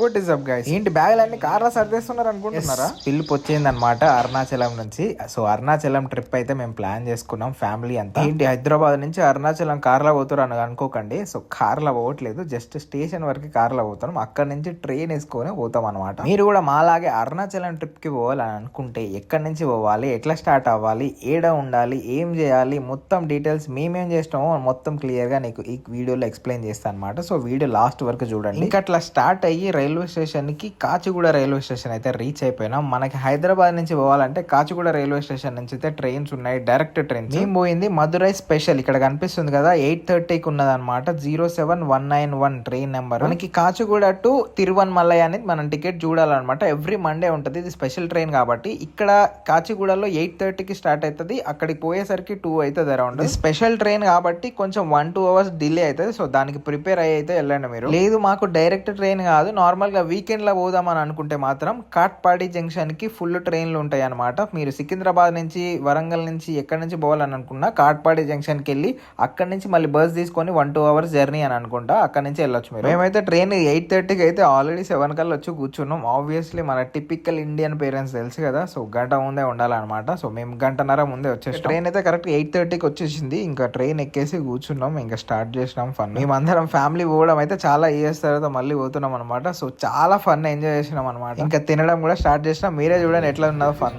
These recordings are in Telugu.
వాట్ ఇస్ అప్ గైస్ ఏంటి బ్యాగులు అన్ని కార్లో సర్దేస్తున్నారు అనుకుంటున్నారా? పిలుపు వచ్చింది అనమాట అరుణాచలం నుంచి. సో అరుణాచలం ట్రిప్ అయితే మేము ప్లాన్ చేసుకున్నాం ఫ్యామిలీ అంతా. ఏంటి హైదరాబాద్ నుంచి అరుణాచలం కార్లో పోతారు అని అనుకోకండి. సో కార్లో పోవట్లేదు జస్ట్ స్టేషన్ వరకు కార్లో పోతాం అక్కడ నుంచి ట్రైన్ వేసుకొని పోతాం అనమాట మీరు కూడా మాలాగే అరుణాచలం ట్రిప్కి పోవాలని అనుకుంటే ఎక్కడి నుంచి పోవాలి ఎట్లా స్టార్ట్ అవ్వాలి ఏడ ఉండాలి ఏం చేయాలి మొత్తం డీటెయిల్స్ మేమేం చేస్తామో మొత్తం క్లియర్గా నీకు ఈ వీడియోలో ఎక్స్ప్లెయిన్ చేస్తాను అనమాట సో వీడియో లాస్ట్ వరకు చూడండి. ఇంకా అట్లా స్టార్ట్ అయ్యి రైల్వే స్టేషన్కి కాచిగూడ రైల్వే స్టేషన్ అయితే రీచ్ అయిపోయినాం. మనకి హైదరాబాద్ నుంచి పోవాలంటే కాచిగూడ రైల్వే స్టేషన్ నుంచి అయితే ట్రైన్స్ ఉన్నాయి డైరెక్ట్ ట్రైన్స్. మేము పోయింది మధురై స్పెషల్. ఇక్కడ కనిపిస్తుంది కదా ఎయిట్ థర్టీకి ఉన్నది అనమాట zero seven one nine one train number. మనకి కాచిగూడ టు తిరువన్మలై అనేది మనం టికెట్ చూడాలన్నమాట. ఎవ్రీ మండే ఉంటుంది. ఇది స్పెషల్ ట్రైన్ కాబట్టి ఇక్కడ కాచిగూడలో ఎయిట్ థర్టీకి స్టార్ట్ అవుతుంది అక్కడికి పోయేసరికి టూ అవుతుంది అరౌండ్. స్పెషల్ ట్రైన్ కాబట్టి కొంచెం వన్ టూ అవర్స్ డిలే అవుతుంది సో దానికి ప్రిపేర్ అయ్యి అయితే వెళ్ళండి మీరు. లేదు మాకు డైరెక్ట్ ట్రైన్ కాదు. నార్మల్ నార్మల్గా వీకెండ్లో పోదామని అనుకుంటే మాత్రం కాట్పాడి జంక్షన్కి ఫుల్ ట్రైన్లు ఉంటాయి అనమాట మీరు సికింద్రాబాద్ నుంచి వరంగల్ నుంచి ఎక్కడి నుంచి పోవాలని అనుకున్నా కాట్పాడి జంక్షన్కి వెళ్ళి అక్కడి నుంచి మళ్ళీ బస్ తీసుకొని వన్ టూ అవర్స్ జర్నీ అని అనుకుంటా అక్కడ నుంచి వెళ్ళొచ్చు మీరు. మేమైతే ట్రైన్ ఎయిట్ థర్టీకి అయితే ఆల్రెడీ సెవెన్ కల్లా వచ్చి కూర్చున్నాం. ఆబ్వియస్లీ మన టిపికల్ ఇండియన్ పేరెంట్స్ తెలుసు కదా సో గంట ముందే ఉండాలన్నమాట. సో మేము గంటన్నర ముందే వచ్చేసి ట్రైన్ అయితే కరెక్ట్ ఎయిట్ థర్టీకి వచ్చేసింది. ఇంకా ట్రైన్ ఎక్కేసి కూర్చున్నాం. ఇంకా స్టార్ట్ చేసినాం ఫన్ మేమందరం ఫ్యామిలీ పోవడం అయితే చాలా ఇయర్స్ తర్వాత మళ్ళీ పోతున్నాం అనమాట సో చాలా ఫన్ ఎంజాయ్ చేసినాం అనమాట ఇంకా తినడం కూడా స్టార్ట్ చేసినాం. మీరే చూడండి ఎట్లా ఉన్నదో ఫన్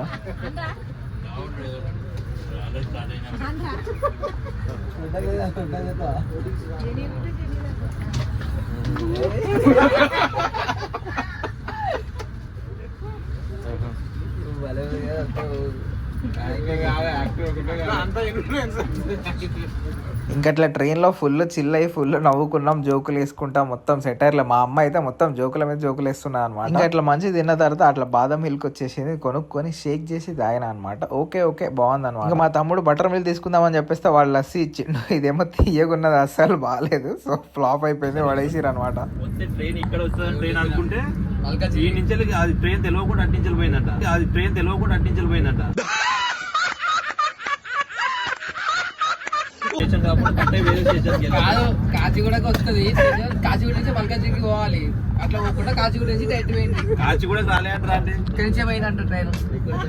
ఇంకా అట్లా ట్రైన్లో ఫుల్ చిల్ అయ్యి ఫుల్ నవ్వుకున్నాం జోకులు వేసుకుంటాం మొత్తం సెటర్లు. మా అమ్మ అయితే మొత్తం జోకుల మీద జోకులు వేస్తున్నా అనమాట ఇంకా అట్లా మంచి తిన్న తర్వాత అట్లా బాదం మిల్క్ వచ్చేసింది కొనుక్కొని షేక్ చేసి తాగిన అనమాట ఓకే ఓకే బాగుంది అనమాట ఇంకా మా తమ్ముడు బటర్ మిల్క్ తీసుకుందామని చెప్పేస్తే వాళ్ళు లస్సీ ఇచ్చిండు. ఇదేమో తీయకున్నది అస్సలు బాగాలేదు సో ఫ్లాప్ అయిపోయింది పడేసిరు అనమాట వస్తే ట్రైన్ ఇక్కడ వస్తుంది ట్రైన్ అనుకుంటే ఈ నుంచి అది ట్రైన్ తెలియకుండా అట్టించలు పోయిందంట అది ట్రైన్ తెలియకుండా అట్టించలు పోయిందంట స్టేషన్ కాకుండా కట్టే వేరే స్టేషన్కి కాదు కాచిగూడకి వస్తుంది. కాచిగూడ నుంచి మల్కాజికి పోవాలి. అట్లా పోకుండా కాచిగూడ నుంచి డైరెక్ట్ పోయింది. కాచి కూడా రాలే అంటారా అంటే ఇక్కడి నుంచే పోయిందంట ట్రైన్.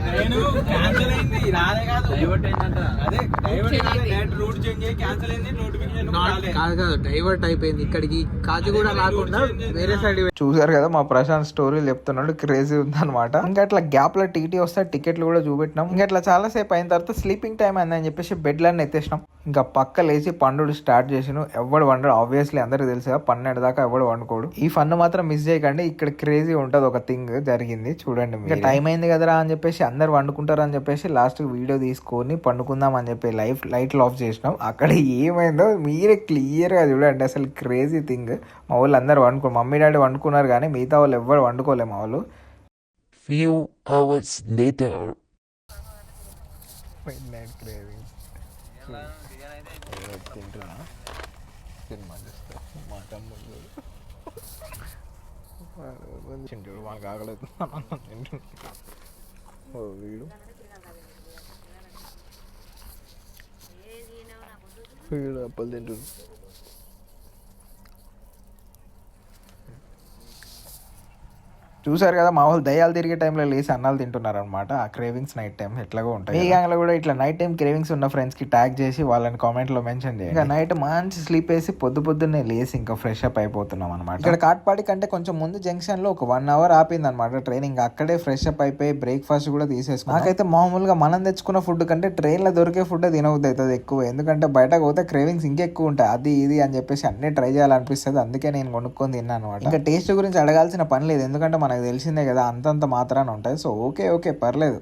ట్రైన్ క్యాన్సిల్ అయింది రాలే కాదు. డైవర్ట్ అయిందంట. అదే డైవర్ట్ అయింది డైరెక్ట్ రూట్ చేంజ్ అయ్యి క్యాన్సిల్ అయింది రాలే కాదు. కాదు డైవర్ట్ అయిపోయింది ఇక్కడికి. కాచిగూడ రాకుండా వేరే సైడ్ చూసారు కదా మా ప్రశాంత్ స్టోరీలు చెప్తున్నాడు. క్రేజీ ఉందన్నమాట. ఇంకా అట్లా గ్యాప్లో టీటీ వస్తే టికెట్లు కూడా చూపెట్టినాం. ఇంకా అట్లా చాలా సేపు అయిన తర్వాత స్లీపింగ్ టైం అయిందని చెప్పేసి బెడ్లన్నీ ఎత్తేసినాం. ఇంకా పక్క లేచి పండుడు స్టార్ట్ చేసిను ఎవడు వండడు? ఆబ్వియస్లీ అందరికి తెలుసు కదా పన్నెండు దాకా ఎవడు వండుకోడు. ఈ ఫన్ మాత్రం మిస్ చేయకండి. ఇక్కడ క్రేజీ ఉంటది ఒక థింగ్ జరిగింది. చూడండి ఇంకా టైం అయింది కదరా అని చెప్పేసి అందరు వండుకుంటారు అని చెప్పేసి లాస్ట్ వీడియో తీసుకొని పండుకుందాం అని చెప్పి లైఫ్ లైట్లు ఆఫ్ చేసినాం. అక్కడ ఏమైందో మీరే క్లియర్గా చూడండి. అసలు క్రేజీ థింగ్. మా వాళ్ళు అందరు వండుకో మమ్మీ డాడీ వండుకున్నారు కానీ మిగతా వాళ్ళు ఎవ్వరు వండుకోలే మా వాళ్ళు. Few hours later. మనకు ఆగలేదు వీడు. Fikir apa dia dulu. చూసారు కదా మా వాళ్ళు దయ్యాలు తిరిగే టైంలో లేసి అన్నాలు తింటున్నారు అనమాట ఆ క్రేవింగ్స్ నైట్ టైం ఎట్లాగో ఉంటాయి మీ గ్యాంగ్లో కూడా ఇట్లా నైట్ టైం క్రేవింగ్స్ ఉన్న ఫ్రెండ్స్కి ట్యాగ్ చేసి వాళ్ళని కామెంట్లో మెన్షన్ చేయండి. ఇంకా నైట్ మంచి స్లీప్ వేసి పొద్దు పొద్దున్నే లేసి ఇంకా ఫ్రెష్ అప్ అయిపోతున్నాం అనమాట ఇక్కడ కాట్పాడి కంటే కొంచెం ముందు జంక్షన్లో ఒక వన్ అవర్ ఆపింది అనమాట ట్రైన్ ఇంకా అక్కడే ఫ్రెష్ అప్ అయిపోయి బ్రేక్ఫాస్ట్ కూడా తీసేసుకున్నాం. నాకైతే మామూలుగా మనం తెచ్చుకున్న ఫుడ్ కంటే ట్రైన్లో దొరికే ఫుడ్ తినవద్దు అవుతుంది ఎక్కువ. ఎందుకంటే బయటకు పోతే క్రేవింగ్స్ ఇంకెక్కువ ఉంటాయి. అది ఇది అని చెప్పేసి అన్ని ట్రై చేయాలనిపిస్తుంది. అందుకే నేను కొనుక్కొని తిన్నాను అనమాట ఇంకా టేస్ట్ గురించి అడగాల్సిన పని లేదు. ఎందుకంటే మనకు తెలిసిందే కదా అంతంత మాత్రాన ఉంటాయి సో ఓకే ఓకే పర్లేదు.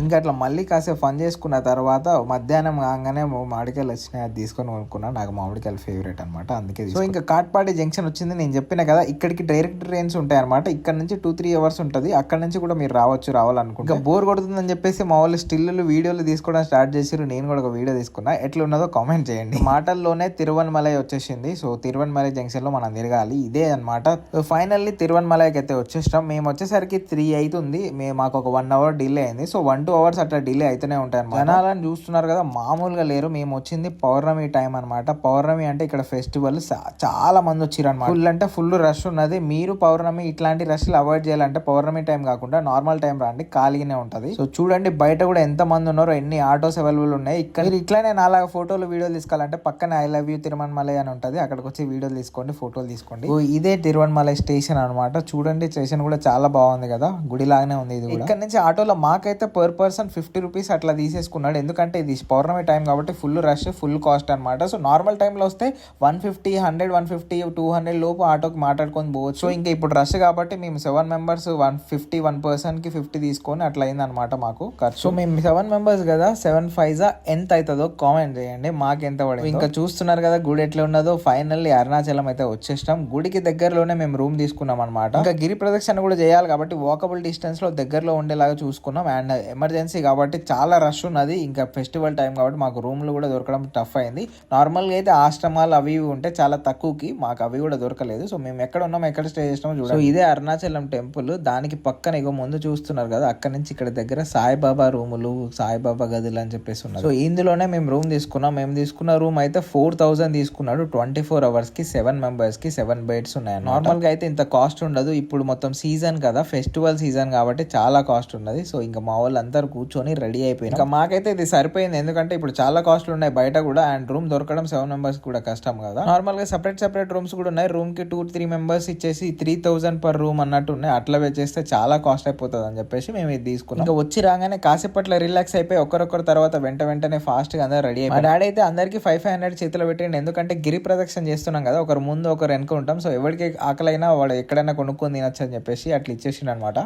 ఇంకా అట్లా మళ్ళీ కాసేపు ఫన్ చేసుకున్న తర్వాత మధ్యాహ్నం కాగానే మామిడికాయలు వచ్చినాయి అది తీసుకొని కొనుక్కున్నా. నాకు మామిడికాయలు ఫేవరెట్ అనమాట అందుకే సో ఇంకా కాట్పాడి జంక్షన్ వచ్చింది నేను చెప్పిన కదా ఇక్కడికి డైరెక్ట్ ట్రైన్స్ ఉంటాయి అనమాట ఇక్కడ నుంచి టూ త్రీ అవర్స్ ఉంటుంది. అక్కడ నుంచి కూడా మీరు రావచ్చు రావాలనుకుంటే. ఇంకా బోర్ కొడుతుందని చెప్పేసి మా వాళ్ళు స్టిల్లు వీడియోలు తీసుకోవడం స్టార్ట్ చేసిరు నేను కూడా ఒక వీడియో తీసుకున్నా. ఎట్లా ఉన్నదో కామెంట్ చేయండి. మాటల్లోనే తిరువన్మలై వచ్చేసింది. సో తిరువన్మలై జంక్షన్లో మనం తిరగాలి. ఇదే అనమాట ఫైనల్లీ తిరువన్మలైకి అయితే వచ్చేసాం మేము వచ్చేసరికి త్రీ అవుతుంది మేము మాకు ఒక వన్ అవర్ డిలే అయింది. సో వన్ టూ అవర్స్ అట్లా డిలే అయితేనే ఉంటాయి జనాలని జనాలను చూస్తున్నారు కదా మామూలుగా లేరు. మేము వచ్చింది పౌర్ణమి టైం అన్నమాట. పౌర్ణమి అంటే ఇక్కడ ఫెస్టివల్ చాలా మంది వచ్చారు అనమాట ఫుల్ అంటే ఫుల్ రష్ ఉన్నది. మీరు పౌర్ణమి ఇట్లాంటి రష్లు అవాయిడ్ చేయాలంటే పౌర్ణమి టైం కాకుండా నార్మల్ టైం రండి. ఖాళీగానే ఉంటుంది. సో చూడండి బయట కూడా ఎంత మంది ఉన్నారో ఎన్ని ఆటోస్ అవైలబుల్ ఉన్నాయి. ఇక్కడ మీరు ఇట్లానే నాలాగా ఫోటోలు వీడియోలు తీసుకోవాలంటే పక్కన ఐ లవ్ యూ తిరుమలమలై అని ఉంటుంది. అక్కడికి వచ్చి వీడియోలు తీసుకోండి ఫోటోలు తీసుకోండి. ఓ ఇదే తిరువణమలై స్టేషన్ అన్నమాట. చూడండి స్టేషన్ కూడా చాలా బాగుంది కదా. గుడి లాగానే ఉంది ఇది ఇక్కడ నుంచి ఆటోలో మాకైతే పర్ పర్సన్ ఫిఫ్టీ రూపీస్ అట్లా తీసేసుకున్నాడు. ఎందుకంటే ఇది పౌర్ణమి టైం కాబట్టి ఫుల్ రష్ ఫుల్ కాస్ట్ అన్నమాట. సో నార్మల్ టైంలో వస్తే one fifty hundred one fifty two hundred లోపు ఆటోకి మాట్లాడుకొని పోవచ్చు. సో ఇంకా ఇప్పుడు రష్ కాబట్టి మేము seven members one fifty one పర్సన్కి ఫిఫ్టీ తీసుకొని అట్లా అయింది అనమాట మాకు ఖర్చు. సో మేము సెవెన్ మెంబర్స్ కదా సెవెన్ ఫైవ్ ఎంత అవుతుందో కామెంట్ చేయండి. మాకు ఎంత పడింది. ఇంకా చూస్తున్నారు కదా గుడి ఎట్లా ఉన్నదో. ఫైనల్లీ అరుణాచలం అయితే వచ్చేస్తాం గుడికి దగ్గరలోనే మేము రూమ్ తీసుకున్నాం అనమాట ఇంకా గిరి ప్రదక్షిణ కూడా చేయాలి కాబట్టి వాకబుల్ డిస్టెన్స్లో దగ్గరలో ఉండేలాగా చూసుకున్నాం. అండ్ ఎమర్జెన్సీ కాబట్టి చాలా రష్ ఉన్నది. ఇంకా ఫెస్టివల్ టైం కాబట్టి మాకు రూమ్లు కూడా దొరకడం టఫ్ అయింది. నార్మల్గా అయితే ఆశ్రమాలు అవి ఇవి ఉంటే చాలా తక్కువకి మాకు అవి కూడా దొరకలేదు. సో మేము ఎక్కడ ఉన్నాం ఎక్కడ స్టే చేసినామో చూడండి ఇదే అరుణాచలం టెంపుల్ దానికి పక్కన ఇగో ముందు చూస్తున్నారు కదా అక్కడ నుంచి ఇక్కడ దగ్గర సాయిబాబా రూములు సాయిబాబా గదులు అని చెప్పేసి ఉన్నారు సో ఇందులోనే మేము రూమ్ తీసుకున్నాం. మేము తీసుకున్న రూమ్ అయితే ఫోర్ థౌజండ్ తీసుకున్నాడు. ట్వంటీ ఫోర్ అవర్స్కి సెవెన్ మెంబర్స్కి సెవెన్ బెడ్స్ ఉన్నాయి. నార్మల్గా అయితే ఇంత కాస్ట్ ఉండదు. ఇప్పుడు మొత్తం సీజన్ కదా ఫెస్టివల్ సీజన్ కాబట్టి చాలా కాస్ట్ ఉన్నది. సో ఇంకా మా వాళ్ళు అందరు కూర్చొని రెడీ అయిపోయింది ఇంకా మాకైతే ఇది సరిపోయింది. ఎందుకంటే ఇప్పుడు చాలా కాస్ట్లు ఉన్నాయి బయట కూడా. అండ్ రూమ్ దొరకడం సెవెన్ మెంబర్స్ కూడా కష్టం కదా. నార్మల్గా సెపరేట్ సెపరేట్ రూమ్స్ కూడా ఉన్నాయి. రూమ్కి టూ త్రీ మెంబర్స్ ఇచ్చేసి త్రీ థౌసండ్ పర్ రూమ్ అన్నట్టు ఉన్నాయి. అట్లా చేస్తే చాలా కాస్ట్ అయిపోతుంది అని చెప్పేసి మేము ఇది తీసుకున్నాం. ఇంకా వచ్చి రాగానే కాసేపట్లో రిలాక్స్ అయిపోయి ఒకరొకరు తర్వాత వెంట వెంటనే ఫాస్ట్గా అందరూ రెడీ అయిపోయి డాడీ అయితే అందరికి ఫైవ్ ఫైవ్ హండ్రెడ్ చేతిలో పెట్టండి. ఎందుకంటే గిరి ప్రదక్షిణ చేస్తున్నాం కదా. ఒకరు ముందు ఒకరు వెనుక ఉంటాం సో ఎవరికి ఆకలైనా వాడు ఎక్కడైనా కొనుక్కొని తినొచ్చు అని చెప్పేసి అట్లా ఇచ్చేసిండు అనమాట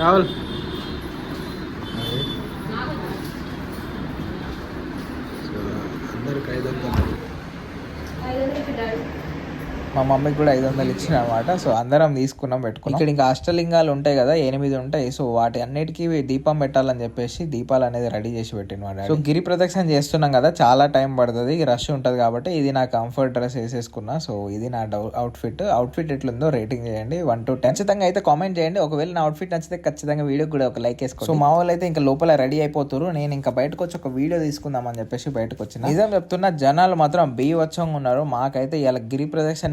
రాహుల్. అందరికి ఐదు వందలు. మా మమ్మీకి కూడా ఐదు వందలు ఇచ్చిన అనమాట సో అందరం తీసుకున్నాం పెట్టుకున్నాం. ఇక్కడ ఇంకా అష్టలింగాలు ఉంటాయి కదా ఎనిమిది ఉంటాయి. సో వాటి అన్నిటికీ దీపం పెట్టాలని చెప్పేసి దీపాలు అనేది రెడీ చేసి పెట్టిన సో గిరి ప్రదక్షిణ చేస్తున్నాం కదా చాలా టైం పడుతుంది రష్ ఉంటది కాబట్టి ఇది నా కంఫర్ట్ డ్రెస్ వేసేసుకున్నా. సో ఇది నా అవుట్ ఫిట్ అవుట్ ఫిట్ ఎట్లుందో రేటింగ్ చేయండి వన్ టు టెన్ ఖచ్చితంగా అయితే కామెంట్ చేయండి. ఒకవేళ నా అవుట్ ఫిట్ నచ్చితే ఖచ్చితంగా వీడియో కూడా ఒక లైక్ వేసుకోండి. సో మా వాళ్ళు అయితే ఇంకా లోపల రెడీ అయిపోతారు నేను ఇంకా బయటకు వచ్చి ఒక వీడియో తీసుకుందాం అని చెప్పేసి బయటకు వచ్చిన. నిజం చెప్తున్నా జనాలు మాత్రం బీవచ్చంగా ఉన్నారు. మాకైతే ఇలా గిరి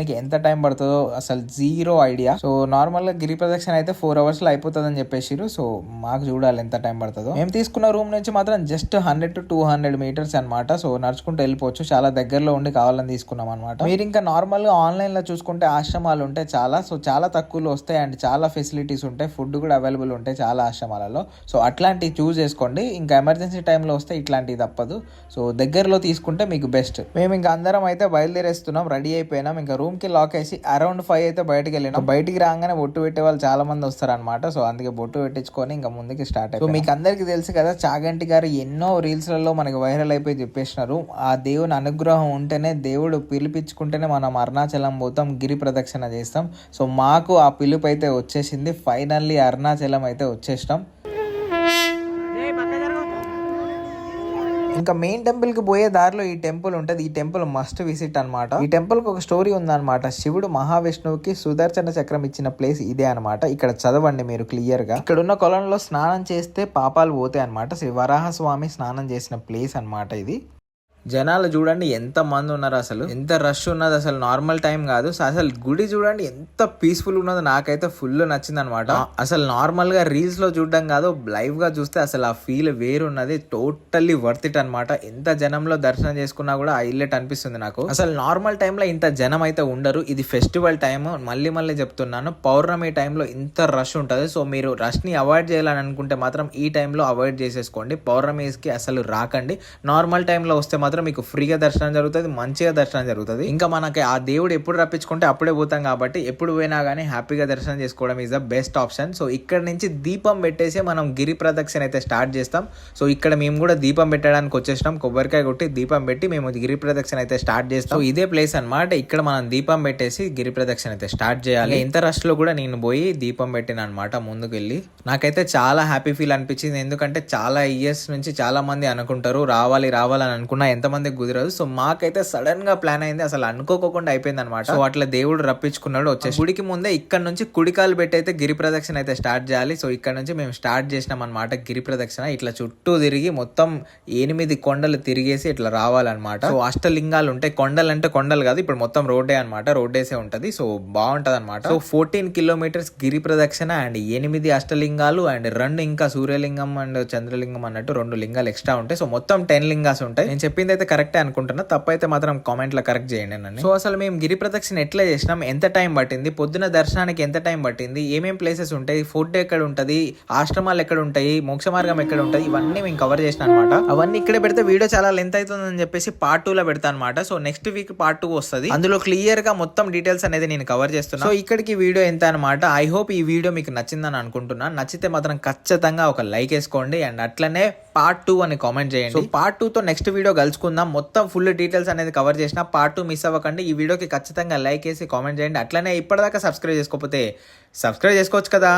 ప్రదక్షిణకి ఎంత టైం పడుతుందో అసలు జీరో ఐడియా. సో నార్మల్గా గిరి ప్రదక్షిణ అయితే ఫోర్ అవర్స్లో అయిపోతుంది అని చెప్పేసిరు సో మాకు చూడాలి ఎంత టైం పడుతుందో. మేము తీసుకున్న రూమ్ నుంచి మాత్రం just hundred to two hundred metres అనమాట సో నడుచుకుంటూ వెళ్ళిపోవచ్చు. చాలా దగ్గరలో ఉండి కావాలని తీసుకున్నాం అనమాట మీరు ఇంకా నార్మల్గా ఆన్లైన్లో చూసుకుంటే ఆశ్రమాలు ఉంటాయి చాలా. సో చాలా తక్కువలో వస్తాయి అండ్ చాలా ఫెసిలిటీస్ ఉంటాయి. ఫుడ్ కూడా అవైలబుల్ ఉంటాయి చాలా ఆశ్రమాలలో. సో అట్లాంటివి చూస్ చేసుకోండి. ఇంకా ఎమర్జెన్సీ టైంలో వస్తే ఇట్లాంటివి తప్పదు. సో దగ్గరలో తీసుకుంటే మీకు బెస్ట్. మేము ఇంకా అందరం అయితే బయలుదేరేస్తున్నాం. రెడీ అయిపోయినాం. ఇంకా రూమ్ కి లాక్ వేసి అరౌండ్ ఫైవ్ అయితే బయటకు వెళ్ళినాం బయటికి రాగానే బొట్టు పెట్టే వాళ్ళు చాలా మంది వస్తారనమాట సో అందుకే బొట్టు పెట్టించుకొని ఇంకా ముందుకి స్టార్ట్ అయిపోయి మీకు అందరికీ తెలుసు కదా చాగంటి గారు ఎన్నో రీల్స్లలో మనకి వైరల్ అయిపోయి చెప్పేసినారు. ఆ దేవుని అనుగ్రహం ఉంటేనే దేవుడు పిలిపించుకుంటేనే మనం అరుణాచలం పోతాం గిరి ప్రదక్షిణ చేస్తాం. సో మాకు ఆ పిలుపు అయితే వచ్చేసింది. ఫైనల్లీ అరుణాచలం అయితే వచ్చేసినాం. ఇంకా మెయిన్ టెంపుల్కి పోయే దారిలో ఈ టెంపుల్ ఉంటది. ఈ టెంపుల్ మస్ట్ విజిట్ అన్నమాట. ఈ టెంపుల్కి ఒక స్టోరీ ఉందన్నమాట. శివుడు మహావిష్ణువుకి సుదర్శన చక్రం ఇచ్చిన ప్లేస్ ఇదే అన్నమాట. ఇక్కడ చదవండి మీరు క్లియర్గా. ఇక్కడ ఉన్న కొలంలో స్నానం చేస్తే పాపాలు పోతాయి అనమాట శ్రీ వరాహ స్వామి స్నానం చేసిన ప్లేస్ అన్నమాట ఇది. జనాలు చూడండి ఎంత మంది ఉన్నారు అసలు. ఎంత రష్ ఉన్నది అసలు. నార్మల్ టైం కాదు. సో అసలు గుడి చూడండి ఎంత పీస్ఫుల్ ఉన్నదో నాకైతే ఫుల్ నచ్చింది అనమాట అసలు నార్మల్గా రీల్స్లో చూడడం కాదు లైవ్గా చూస్తే అసలు ఆ ఫీల్ వేరున్నది టోటల్లీ వర్త్ ఇట్ అనమాట ఎంత జనంలో దర్శనం చేసుకున్నా కూడా ఆ ఇల్లెట్ అనిపిస్తుంది నాకు. అసలు నార్మల్ టైంలో ఇంత జనం అయితే ఉండరు. ఇది ఫెస్టివల్ టైం మళ్ళీ మళ్ళీ చెప్తున్నాను. పౌర్ణమి టైంలో ఇంత రష్ ఉంటుంది. సో మీరు రష్ని అవాయిడ్ చేయాలని అనుకుంటే మాత్రం ఈ టైంలో అవాయిడ్ చేసేసుకోండి. పౌర్ణమికి అసలు రాకండి. నార్మల్ టైంలో వస్తే మాత్రం మీకు ఫ్రీగా దర్శనం జరుగుతుంది మంచిగా దర్శనం జరుగుతుంది. ఇంకా మనకి ఆ దేవుడు ఎప్పుడు రప్పించుకుంటే అప్పుడే పోతాం కాబట్టి ఎప్పుడు పోయినా కానీ హ్యాపీగా దర్శనం చేసుకోవడం is the best option so ఇక్కడ నుంచి దీపం పెట్టేసి మనం గిరి ప్రదక్షిణ అయితే స్టార్ట్ చేస్తాం. సో ఇక్కడ మేము కూడా దీపం పెట్టడానికి వచ్చేసినాం కొబ్బరికాయ కొట్టి దీపం పెట్టి మేము గిరి ప్రదక్షిణ అయితే స్టార్ట్ చేస్తాం. ఇదే ప్లేస్ అన్నమాట. ఇక్కడ మనం దీపం పెట్టేసి గిరి ప్రదక్షిణ అయితే స్టార్ట్ చేయాలి. ఇంత రష్లో కూడా నేను పోయి దీపం పెట్టిన అనమాట ముందుకు వెళ్ళి నాకైతే చాలా హ్యాపీ ఫీల్ అనిపించింది. ఎందుకంటే చాలా ఇయర్స్ నుంచి చాలా మంది అనుకుంటారు రావాలి రావాలని అనుకున్నా ఎంత కొంతమందికి కుదరదు. సో మాకైతే సడన్గా ప్లాన్ అయింది. అసలు అనుకోకుండా అయిపోయింది అనమాట సో అట్లా దేవుడు రప్పించుకున్నాడు వచ్చేసి. గుడికి ముందే ఇక్కడ నుంచి కుడికాలు పెట్టి అయితే గిరి ప్రదక్షిణ అయితే స్టార్ట్ చేయాలి. సో ఇక్కడ నుంచి మేము స్టార్ట్ చేసినాం అనమాట గిరి ప్రదక్షిణ. ఇట్లా చుట్టూ తిరిగి మొత్తం ఎనిమిది కొండలు తిరిగేసి ఇట్లా రావాలన్నమాట. సో అష్టలింగాలు ఉంటాయి కొండలు అంటే కొండలు కాదు. ఇప్పుడు మొత్తం రోడ్డే అనమాట రోడ్డేసే ఉంటది. సో బాగుంటది అనమాట సో ఫోర్టీన్ కిలోమీటర్స్ గిరి ప్రదక్షిణ అండ్ ఎనిమిది అష్టలింగాలు అండ్ రెండు ఇంకా సూర్యలింగం అండ్ చంద్రలింగం అన్నట్టు రెండు లింగాలు ఎక్స్ట్రా ఉంటాయి. సో మొత్తం టెన్ లింగాస్ ఉంటాయి. నేను చెప్పింది అయితే కరెక్టే అనుకుంటున్నా. తప్పైతే మాత్రం కామెంట్లో కరెక్ట్ చేయండి నన్ను. సో అసలు మేము గిరి ప్రదక్షిణ ఎట్లా చేసినాం? ఎంత టైం పట్టింది? పొద్దున దర్శనానికి ఎంత టైం పట్టింది? ఏమేం ప్లేసెస్ ఉంటాయి? ఫుడ్ ఎక్కడ ఉంటది? ఆశ్రమాలు ఎక్కడ ఉంటాయి? మోక్ష మార్గం ఎక్కడ ఉంటుంది? ఇవన్నీ మేము కవర్ చేసిన అనమాట అవన్నీ ఇక్కడే పెడితే వీడియో చాలా లెంత్ అవుతుందని చెప్పేసి పార్ట్ టూ లో పెడతా అనమాట so next week part two వస్తుంది. అందులో క్లియర్గా మొత్తం డీటెయిల్స్ అనేది నేను కవర్ చేస్తున్నా. సో ఇక్కడికి వీడియో ఎంత అనమాట ఐ హోప్ ఈ వీడియో మీకు నచ్చిందని అనుకుంటున్నా. నచ్చితే మాత్రం ఖచ్చితంగా ఒక లైక్ వేసుకోండి. అండ్ అట్లనే పార్ట్ టూ అని కామెంట్ చేయండి. పార్ట్ టూతో నెక్స్ట్ వీడియో కలుసుకుందాం. మొత్తం ఫుల్ డీటెయిల్స్ అనేది కవర్ చేసిన పార్ట్ టూ మిస్ అవ్వకండి. ఈ వీడియోకి ఖచ్చితంగా లైక్ వేసి కామెంట్ చేయండి. అట్లనే ఇప్పటిదాకా సబ్స్క్రైబ్ చేసుకోకపోతే సబ్స్క్రైబ్ చేసుకోవచ్చు కదా.